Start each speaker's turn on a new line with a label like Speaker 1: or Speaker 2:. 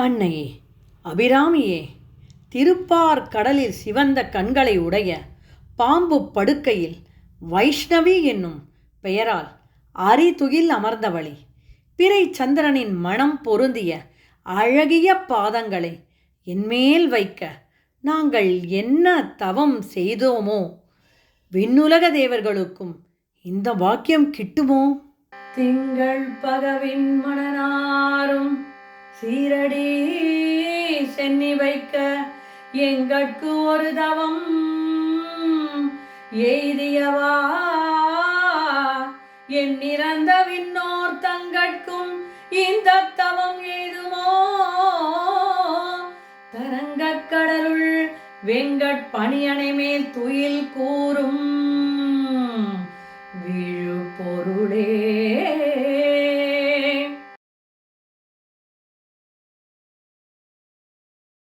Speaker 1: அன்னையே அபிராமியே திருப்பார் கடலில் சிவந்த கண்களை உடைய பாம்பு படுக்கையில் வைஷ்ணவி என்னும் பெயரால் அரிதுகில் அமர்ந்தவளே. பிறை சந்திரனின் மனம் பொருந்திய அழகிய பாதங்களை என்மேல் வைக்க நாங்கள் என்ன தவம் செய்தோமோ? விண்ணுலக தேவர்களுக்கும் இந்த வாக்கியம் கிட்டுமோ? திங்கள் பகவின் மணனாரும் சீரடி சென்னி வைக்க எங்கட்கு ஒரு தவம் எய்தியவா? என் நிறந்த விண்ணோர் தங்கட்கும் இந்த தவம் எய்துமோ? தரங்க கடலுள் வெங்கட் பணியணை மேல் துயில் கூறும் விழு பொருளே.